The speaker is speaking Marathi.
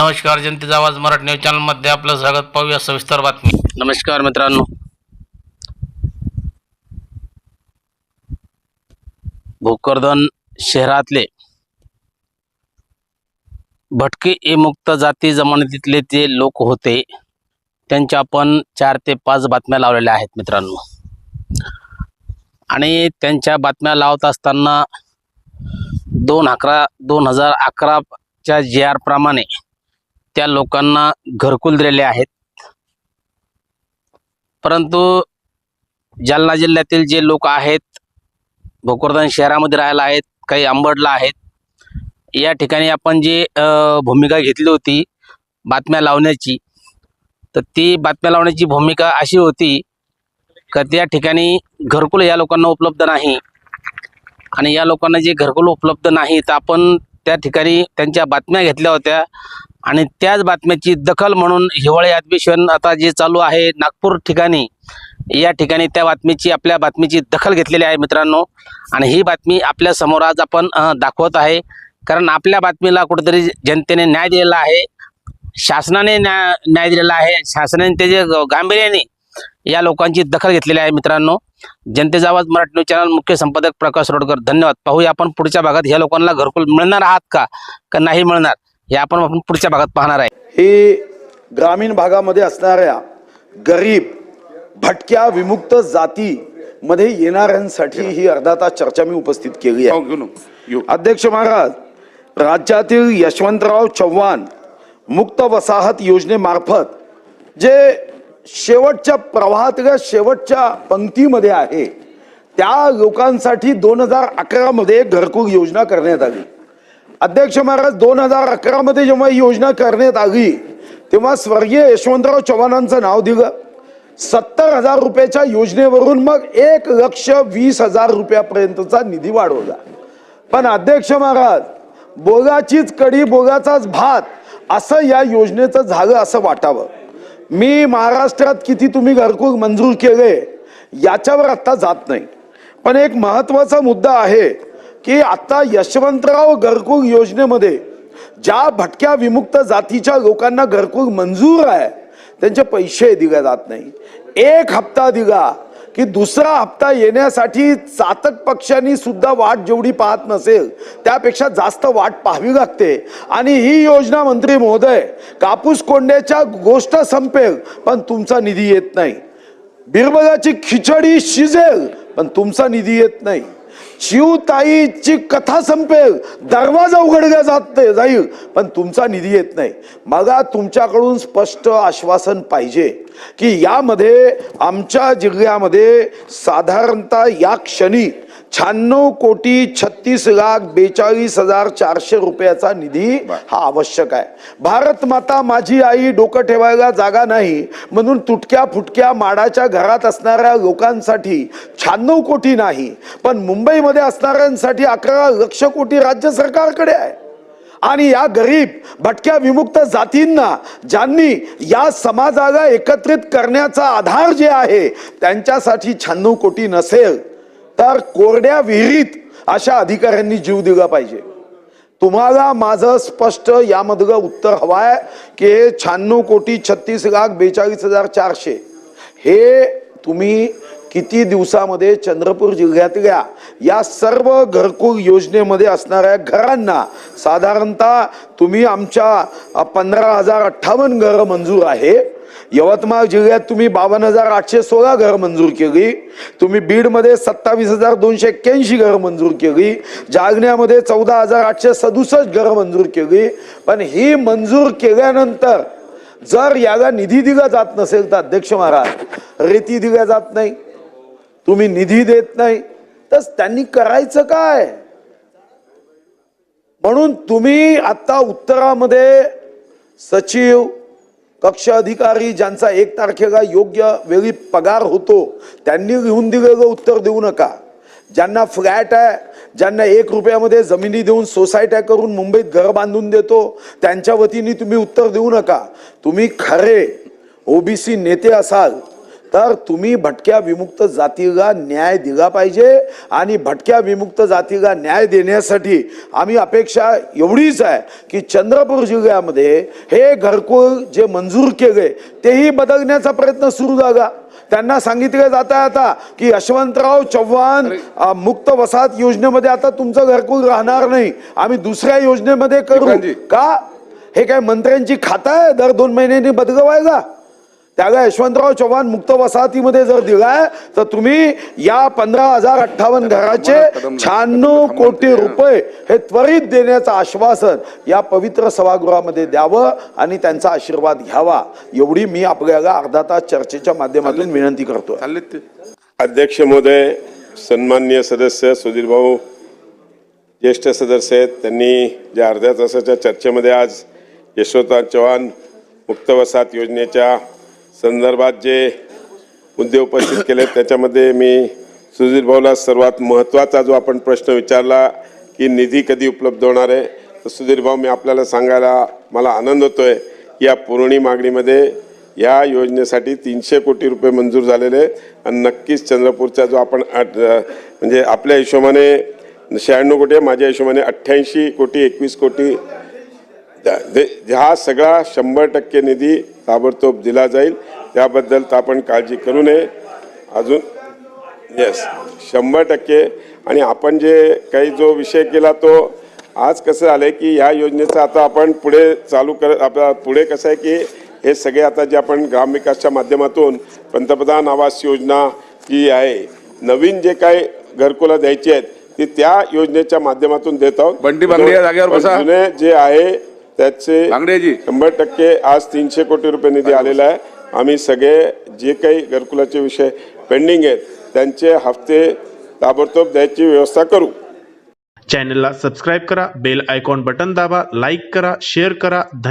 नमस्कार जनतेचा आवाज मराठी न्यूज चॅनलमध्ये आपलं स्वागत. पाहूया सविस्तर बातमी. नमस्कार मित्रांनो. भोकरदन शहरातले भटके विमुक्त जाती जमानतीतले जे लोक होते त्यांच्या आपण चार ते पाच बातम्या लावलेल्या आहेत मित्रांनो. आणि त्यांच्या बातम्या लावत असताना दोन अकरा दोन हजार अकराच्या जी आर प्रमाणे त्या लोकांना घरकुल दिलेले आहेत. परंतु जालना जिल्ह्यातील जे लोक आहेत भोकरदन शहरामध्ये राहायला आहेत काही अंबडला आहेत या ठिकाणी आपण जी भूमिका घेतली होती बातम्या लावण्याची तर ती बातम्या लावण्याची भूमिका अशी होती का त्या ठिकाणी घरकुल या लोकांना उपलब्ध नाही. आणि या लोकांना जे घरकुल उपलब्ध नाही तर आपण त्या ठिकाणी त्यांच्या बातम्या घेतल्या होत्या आणि त्याच बातम्याची दखल म्हणून हिवाळी अधिवेशन आता जे चालू आहे नागपूर ठिकाणी या ठिकाणी त्या बातमीची आपल्या बातमीची दखल घेतलेली आहे मित्रांनो. आणि ही बातमी आपल्यासमोर आज आपण दाखवत आहे. कारण आपल्या बातमीला कुठेतरी जनतेने न्याय दिलेला आहे. शासनाने न्याय न्याय दिलेला आहे. शासनाने त्याचे गांभीर्याने या लोकांची दखल घेतलेली आहे मित्रांनो. जनतेचा आवाज मराठी न्यूज चॅनल मुख्य संपादक प्रकाश रोडकर. धन्यवाद. पाहूया आपण पुढच्या भागात ह्या लोकांना घरकुल मिळणार आहात का? का नाही मिळणार? हे आपण आपण पुढच्या भागात पाहणार आहे. हे ग्रामीण भागामध्ये असणाऱ्या गरीब भटक्या विमुक्त जाती मध्ये येणाऱ्यांसाठी ही अर्धा तास चर्चा मी उपस्थित केली आहे. अध्यक्ष महाराज राज्यातील यशवंतराव चव्हाण मुक्त वसाहत योजनेमार्फत जे शेवटच्या प्रवाहातल्या शेवटच्या पंक्तीमध्ये आहे त्या लोकांसाठी दोन हजार अकरामध्ये घरकुल योजना करण्यात आली. अध्यक्ष महाराज दोन हजार अकरा मध्ये जेव्हा ही योजना करण्यात आली तेव्हा स्वर्गीय यशवंतराव चव्हाणांचं नाव दिलं. सत्तर हजार रुपयाच्या योजनेवरून मग एक लक्ष वीस हजार रुपयापर्यंतचा निधी वाढवला. पण अध्यक्ष महाराज बोगाचीच कडी बोगाचाच भात असं या योजनेचं झालं असं वाटावं. मी महाराष्ट्रात किती तुम्ही घरकुल मंजूर केले याच्यावर आत्ता जात नाही. पण एक महत्त्वाचा मुद्दा आहे की आता यशवंतराव घरकुल योजनेमध्ये ज्या भटक्या विमुक्त जातीच्या लोकांना घरकुल मंजूर आहे त्यांचे पैसे दिले जात नाही. एक हप्ता दिला की दुसरा हप्ता येण्यासाठी चातक पक्षांनी सुद्धा वाट जेवढी पाहत नसेल त्यापेक्षा जास्त वाट पाहावी लागते. आणि ही योजना मंत्री महोदय कापूस कोंड्याच्या गोष्ट संपेल पण तुमचा निधी येत नाही. बिरबलाची खिचडी शिजेल पण तुमचा निधी येत नाही. शिवताईची कथा संपेल दरवाजा उघडला जात जाईल. पण तुमचा निधी येत नाही. मला तुमच्याकडून स्पष्ट आश्वासन पाहिजे की यामध्ये आमच्या जिल्ह्यामध्ये साधारणतः या क्षणी शहाण्णव कोटी छत्तीस लाख बेचाळीस हजार चारशे रुपयाचा निधी हा आवश्यक आहे. भारत माता माझी आई डोकं ठेवायला जागा नाही म्हणून तुटक्या फुटक्या माडाच्या घरात असणाऱ्या लोकांसाठी शहाण्णव कोटी नाही पण मुंबईमध्ये असणाऱ्यांसाठी अकरा लक्ष कोटी राज्य सरकारकडे आहे. आणि या गरीब भटक्या विमुक्त जातींना ज्यांनी या समाजाला एकत्रित करण्याचा आधार जे आहे त्यांच्यासाठी शहाण्णव कोटी नसेल. तर कोरड्या विहिरीत अशा अधिकाऱ्यांनी जीव दिला पाहिजे. तुम्हाला माझं स्पष्ट यामधलं उत्तर हवं आहे की हे शहाण्णव कोटी छत्तीस लाख बेचाळीस हजार चारशे. हे तुम्ही किती दिवसामध्ये चंद्रपूर जिल्ह्यातल्या या सर्व घरकुल योजनेमध्ये असणाऱ्या घरांना साधारणतः तुम्ही आमच्या पंधरा हजार अठ्ठावन्न घरं मंजूर आहे. यवतमाळ जिल्ह्यात तुम्ही बावन्न हजार आठशे सोळा घरं मंजूर केली. तुम्ही बीडमध्ये सत्तावीस हजार दोनशे एक्क्याऐंशी घरं मंजूर केली. जालन्यामध्ये चौदा हजार आठशे सदुसष्ट घरं मंजूर केली. पण ही मंजूर केल्यानंतर जर याला निधी दिला जात नसेल तर अध्यक्ष महाराज रेती दिल्या जात नाही. तुम्ही निधी देत नाही. तर त्यांनी करायचं काय? म्हणून तुम्ही आता उत्तरामध्ये सचिव कक्ष अधिकारी ज्यांचा एक तारखेला योग्य वेळी पगार होतो त्यांनी लिहून दिलेलं उत्तर देऊ नका. ज्यांना फ्लॅट आहे ज्यांना एक रुपयामध्ये जमिनी देऊन सोसायट्या करून मुंबईत घर बांधून देतो त्यांच्या वतीने तुम्ही उत्तर देऊ नका. तुम्ही खरे ओबीसी नेते असाल. तर तुम्ही भटक्या विमुक्त जातीला न्याय दिला पाहिजे आणि भटक्या विमुक्त जातीला न्याय देण्यासाठी आम्ही अपेक्षा एवढीच आहे की चंद्रपूर जिल्ह्यामध्ये हे घरकुल जे मंजूर केले तेही बदलण्याचा प्रयत्न सुरू झाला. त्यांना सांगितलं जात आहे आता की यशवंतराव चव्हाण मुक्त वसाहत योजनेमध्ये आता तुमचं घरकुल राहणार नाही. आम्ही दुसऱ्या योजनेमध्ये करू. का? हे काय मंत्र्यांची खाता आहे दर दोन महिन्यांनी बदलवायला? त्याला यशवंतराव चव्हाण मुक्त वसाहतीमध्ये जर दिलाय तर तुम्ही या पंधरा हजार अठ्ठावन्न घराचे शहाण्णव कोटी रुपये हे त्वरित देण्याचं आश्वासन या पवित्र सभागृहामध्ये द्यावं आणि त्यांचा आशीर्वाद घ्यावा. एवढी मी आपल्याला अर्धा तास चर्चेच्या माध्यमातून विनंती करतोय. चाललेत ते. अध्यक्ष महोदय सन्माननीय सदस्य सुधीर भाऊ ज्येष्ठ सदस्य आहेत त्यांनी ज्या अर्ध्या तासाच्या चर्चेमध्ये आज यशवंतराव चव्हाण मुक्त वसाहत योजनेच्या संदर्भात जे मुद्दे उपस्थित केले त्याच्यामध्ये मी सुधीर भाऊला सर्वात महत्त्वाचा जो आपण प्रश्न विचारला की निधी कधी उपलब्ध होणार आहे तर सुधीर भाऊ मी आपल्याला सांगायला मला आनंद होतो आहे या पुरवणी मागणीमध्ये या योजनेसाठी तीनशे कोटी रुपये मंजूर झालेले आहेत आणि नक्कीच चंद्रपूरचा जो आपण म्हणजे आपल्या हिशोबाने शहाण्णव कोटी आहे, माझ्या हिशोबाने अठ्ठ्याऐंशी कोटी एकवीस कोटी त्या- हा सगळा शंभर टक्के निधी ताबडतोब दिला जाईल. त्याबद्दल तर आपण काळजी करू नये. अजून येस शंभर टक्के. आणि आपण जे काही जो विषय केला तो आज कसं झालंय की ह्या योजनेचं आता आपण पुढे चालू करत आपला पुढे कसं आहे की हे सगळे आता जे आपण ग्रामविकासच्या माध्यमातून पंतप्रधान आवास योजना जी आहे नवीन जे काय घरकुला द्यायची आहेत ती त्या योजनेच्या माध्यमातून देत आहोत. बांगडी या जागेवर. जुने जे आहे त्याचे बांगडेजी. शंभर टक्के आज तीनशे कोटी रुपये निधी आलेला आहे. आम्ही सगळे जे काही घरकुलाचे विषय पेंडिंग आहेत त्यांचे हफ्ते ताबडतोब द्यायची व्यवस्था करू. चॅनलला सबस्क्राईब करा बेल आयकॉन बटन दाबा लाईक करा शेअर करा. धन्यवाद